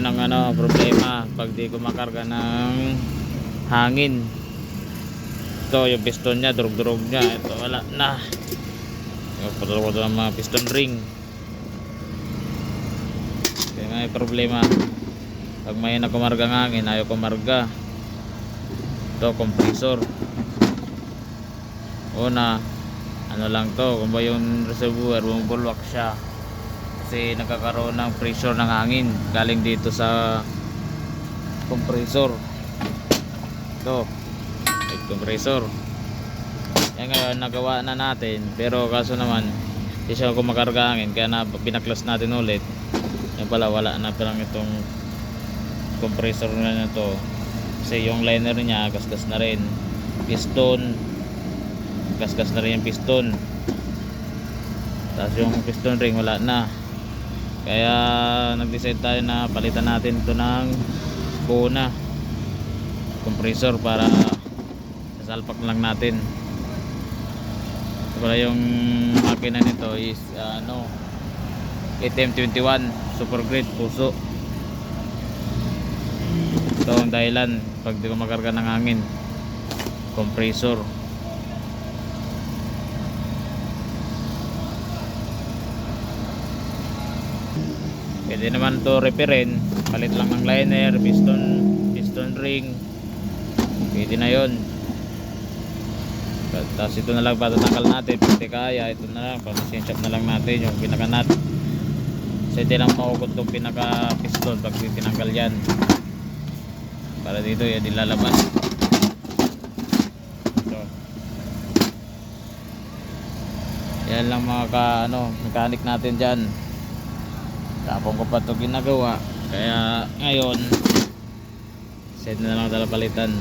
ano problema pag di kumakarga ng hangin. Ito yung piston niya durug durug niya. Ito wala na. Patulog ko ng mga piston ring. Kaya yung problema. Pag may na kumarga ng hangin ayaw kumarga. Ito compressor. Una ano lang to ba yung reservoir bumubulwak siya kasi nagkakaroon ng pressure ng hangin galing dito sa compressor. Ito head compressor. Yan ngayon nagawa na natin pero kaso naman hindi siya kumakarga hangin kaya na binaklas natin ulit. Yan pala wala na palang itong compressor na to kasi yung liner niya gasgas na rin. Piston. Gasgas na rin yung piston. Tapos yung piston ring wala na kaya nag-decide tayo na palitan natin ito ng kuna compressor para sasalpak lang natin. Wala yung makina nito is ano ATM21 super great puso. Ito ang dahilan pag di ko makarga ng hangin. Compressor pwede naman to repairin. Palit lang ng liner piston piston ring. Pwede na yon tapos ito na lang patatanggal natin. Pwede kaya ito na lang. Pag-machine shop na lang natin yung pinaka nut kasi hindi lang maukot itong pinaka piston pag tinanggal yan. Para dito yan nilalabas ito. Yan lang mga ka ano mechanic natin dyan tapon ko pa ito ginagawa. Kaya ngayon set na lang talaga palitan